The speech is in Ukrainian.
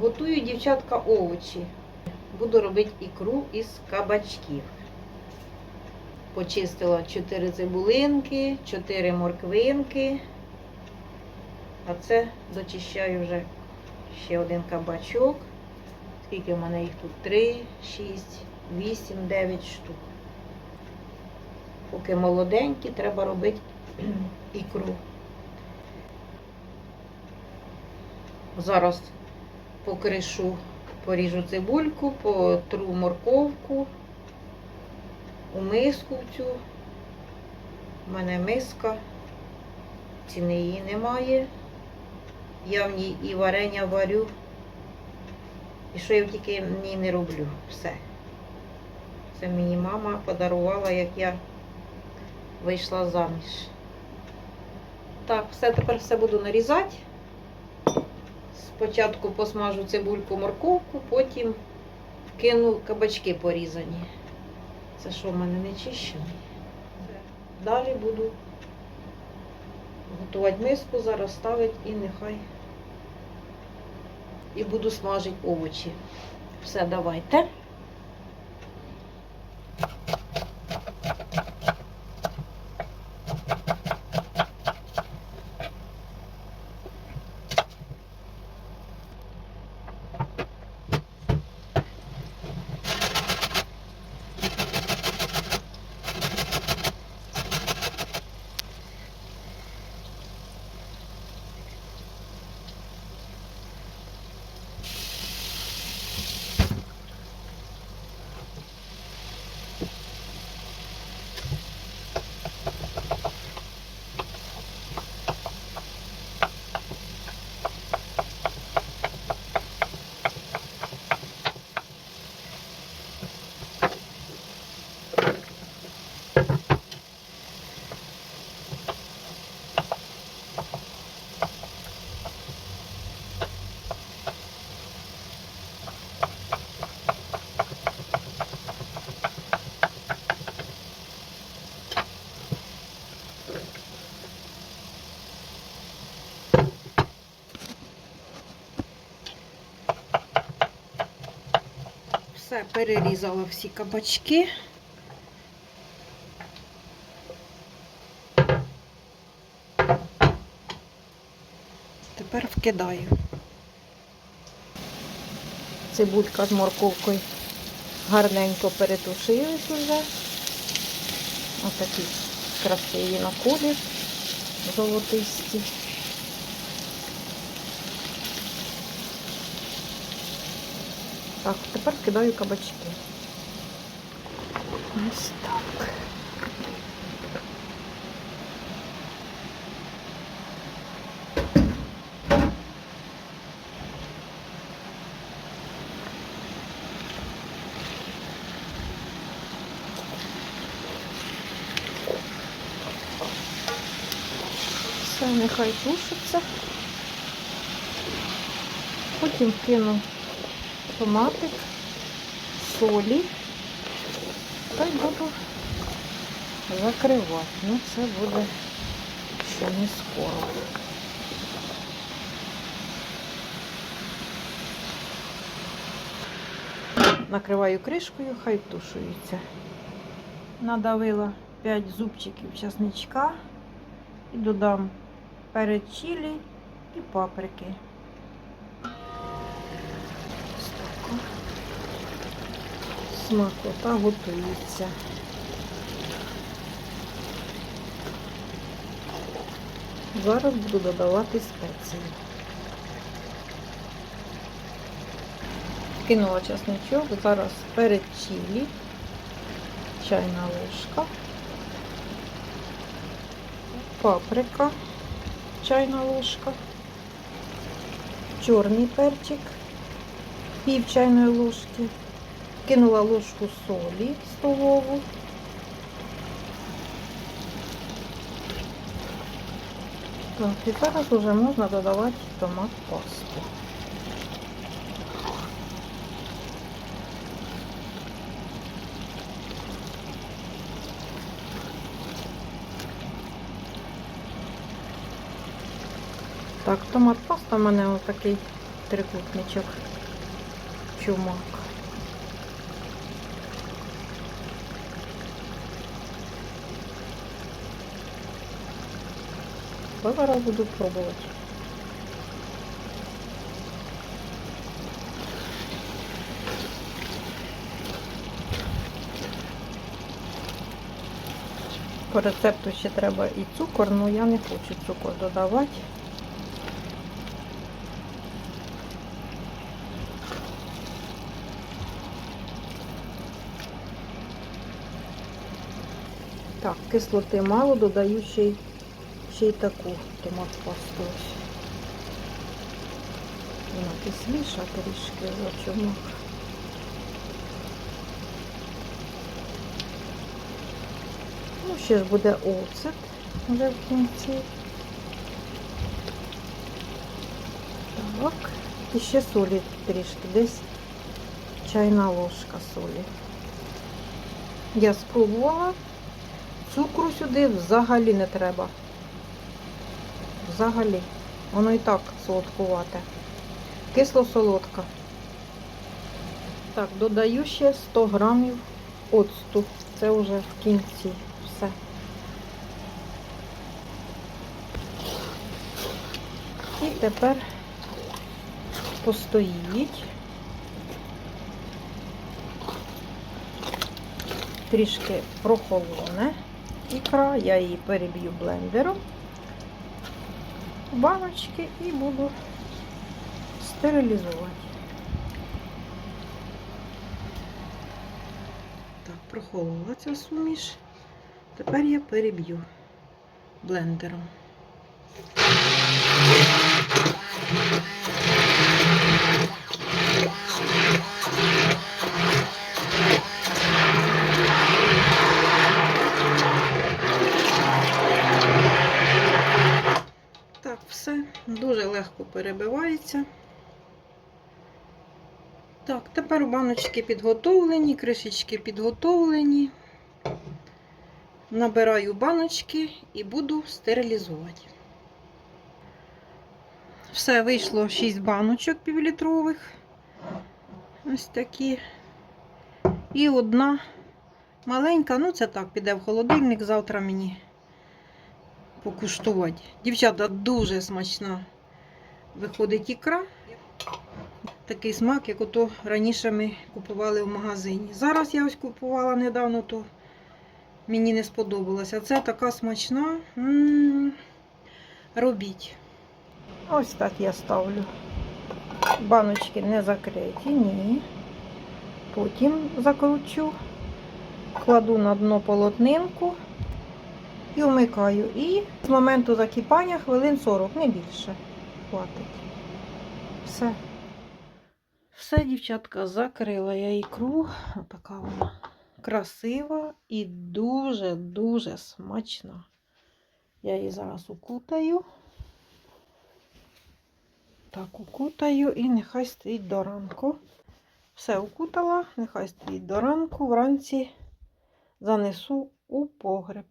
Готую, дівчатка, овочі. Буду робити ікру із кабачків. Почистила 4 цибулинки, 4 морквинки. А це дочищаю вже ще один кабачок. Скільки в мене їх тут? 3, 6, 8, 9 штук. Поки молоденькі, треба робити ікру. Зараз покришу, поріжу цибульку, потру морковку у миску цю. У мене миска, ціни її немає. Я в ній і варення варю. І що я тільки в ній не роблю. Все. Це мені мама подарувала, як я вийшла заміж. Так, все, тепер все буду нарізати. Спочатку посмажу цибульку, морковку, потім кину кабачки порізані. Це що в мене не чищений? Далі буду готувати миску, зараз ставити і нехай. І буду смажити овочі. Все, давайте. Все, перерізала всі кабачки. Тепер вкидаю. Цибулька з морковкою гарненько перетушились уже. Отакі красиві на колір золотисті. Так, тепер кидаю кабачки. Ось так. Все, нехай тушиться. Потім кину томатик, солі та й буду закривати. Ну, це буде ще не скоро. Накриваю кришкою, хай тушується. Надавила 5 зубчиків часничка і додам перець чилі і паприки. Смакота готується. Зараз буду додавати спеції. Кинула часничок, зараз перед чилі, чайна ложка, паприка, чайна ложка, чорний перчик, пів чайної ложки, кинула ложку солі столову. Так, і зараз вже можна додавати томат пасту. Так, томат паста в мене ось такий трикутничок чумак. Зараз буду пробувати. По рецепту ще треба і цукор, але я не хочу цукор додавати. Так, кислоти мало, додаю ще й, ще й таку томат пасту. ось. Вона кисліша трішки за чумак. Ну, ще ж буде оцет вже в кінці. Так. І ще солі трішки, десь чайна ложка солі. Я спробувала. Цукру сюди взагалі не треба. Взагалі. Воно і так солодкувате. Кисло-солодка. Так, додаю ще 100 грамів оцту. Це вже в кінці. Все. І тепер постоїть. Трішки прохолоне ікра, я її переб'ю блендером баночки і буду стерилізувати. Так, прохолола ця суміш. Тепер я переб'ю блендером. Так, все дуже легко перебивається. Так, тепер баночки підготовлені, кришечки підготовлені. Набираю баночки і буду стерилізувати. Все, вийшло 6 баночок півлітрових. Ось такі. І одна маленька, ну це так, піде в холодильник, завтра мені покуштувати. Дівчата, дуже смачна виходить ікра. Такий смак, як ото раніше ми купували в магазині. Зараз я ось купувала недавно, то мені не сподобалося. Це така смачна. Робіть. Ось так я ставлю. Баночки не закриті, ні. Потім закручу, кладу на дно полотнинку і вмикаю. І з моменту закипання хвилин 40, не більше. Хватить. Все. Все, дівчатка, закрила я ікру. Отака вона красива і дуже-дуже смачна. Я її зараз укутаю. Так, укутаю і нехай стоїть до ранку. Все укутала, нехай стоїть до ранку, вранці занесу у погреб.